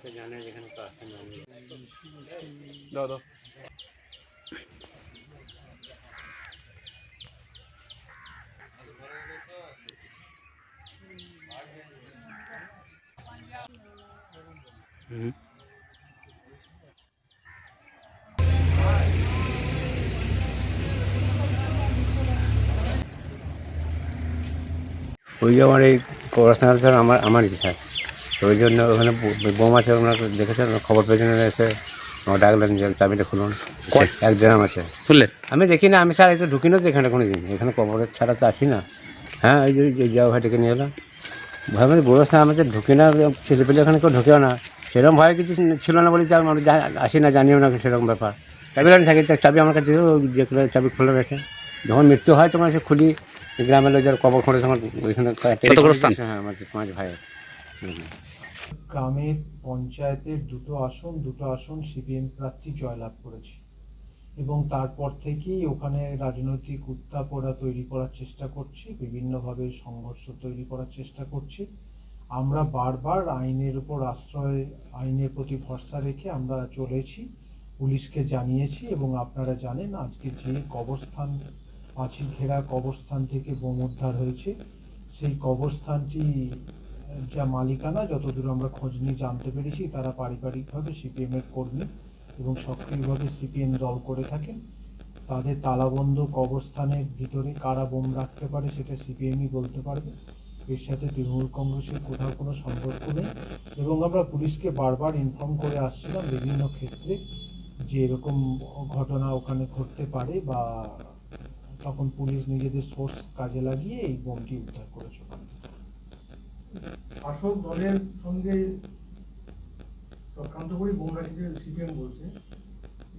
তো জানে যেখানে তো দাও দাও হুম ওই যে আমার এই পড়াশোনা স্যার আমার আমারই স্যার। তো ওই জন্য ওখানে বোমা আছে ওনাকে দেখেছেন? খবর পেয়েছেন এসে আমার ডাকলেন যে চাবিটা খুলুন। এক গ্রাম আছে। শুনলেন আমি দেখি না আমি স্যার এই তো ঢুকি না তো এখানে কোনো দিন এখানে কবরের ছাড়া তো আসি না। হ্যাঁ ওই যে যাও ভাই ডেকে নিয়ে এলাম। ভাবে বলেছে আমাদের ঢুকি না ছেলেপেলে ওখানে কেউ ঢুকেও না। সেরকম ভয় কিছু ছিল না বলে আমি জা- আসি না জানিও না সেরকম ব্যাপার। চাবি লাইন থাকে চাবি আমার কাছে ছিল, ওই যে খুলে চাবি খুলে রয়েছে যখন মৃত্যু হয় তখন এসে খুলি। গ্রামের লোক যারা কবর খোঁড়ে তখন ওইখানে হ্যাঁ আমার পাঁচ ভাই হুম। গ্রামের পঞ্চায়েতের দুটো আসন দুটো আসন সিপিএম প্রার্থী জয়লাভ করেছে। এবং তারপর থেকেই ওখানে রাজনৈতিক উত্তাপড়া তৈরি করার চেষ্টা করছে, বিভিন্নভাবে সংঘর্ষ তৈরি করার চেষ্টা করছে। আমরা বারবার আইনের উপর আশ্রয়, আইনের প্রতি ভরসা রেখে আমরা চলেছি, পুলিশকে জানিয়েছি এবং আপনারা জানেন আজকে যে কবরস্থান পাঁচিল ঘেরা কবরস্থান থেকে বোম উদ্ধার হয়েছে। সেই কবরস্থানটি যা মালিকানা, যতদূর আমরা খোঁজ নিয়ে জানতে পেরেছি, তারা পারিবারিকভাবে সিপিএম এর কর্মী এবং সক্রিয়ভাবে সিপিএম দল করে থাকেন। তাদের তালাবন্ধ কবরস্থানের ভিতরে কারা বোম রাখতে পারে সেটা সিপিএমই বলতে পারবে। এর সাথে তৃণমূল কংগ্রেসের কোথাও কোনো সম্পর্ক নেই এবং আমরা পুলিশকে বারবার ইনফর্ম করে আসছিলাম বিভিন্ন ক্ষেত্রে যে এরকম ঘটনা ওখানে ঘটতে পারে বা তখন পুলিশ নিজেদের সোর্স কাজে লাগিয়ে এই বোমটি উদ্ধার করেছে ওখানে শাসক দলের সঙ্গে চক্রান্ত করে বোমরাটিকে সিপিএম বলছে।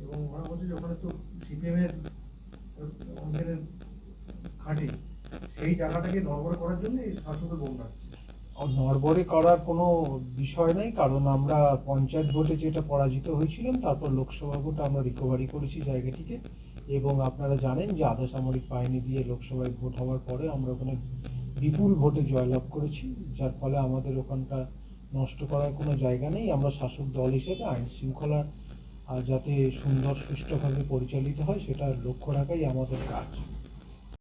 এবং ওরা বলছে যে ওখানে তো সিপিএম এর, অঞ্চলের খাঁটি। সেই জায়গাটাকে নড়বড় করার জন্য শাসকের বোম নড়বড়ে করার কোনো বিষয় নেই, কারণ আমরা পঞ্চায়েত ভোটে যেটা পরাজিত হয়েছিলাম, তারপর লোকসভা ভোটে আমরা রিকভারি করেছি জায়গাটিকে। এবং আপনারা জানেন যে আধা সামরিক বাহিনী দিয়ে লোকসভায় ভোট হওয়ার পরে আমরা ওখানে বিপুল ভোটে জয়লাভ করেছি, যার ফলে আমাদের ওখানটা নষ্ট করার কোনো জায়গা নেই। আমরা শাসক দল হিসেবে, আইন শৃঙ্খলা যাতে সুন্দর, সুষ্ঠুভাবে পরিচালিত হয়, সেটা লক্ষ্য রাখাই আমাদের কাজ।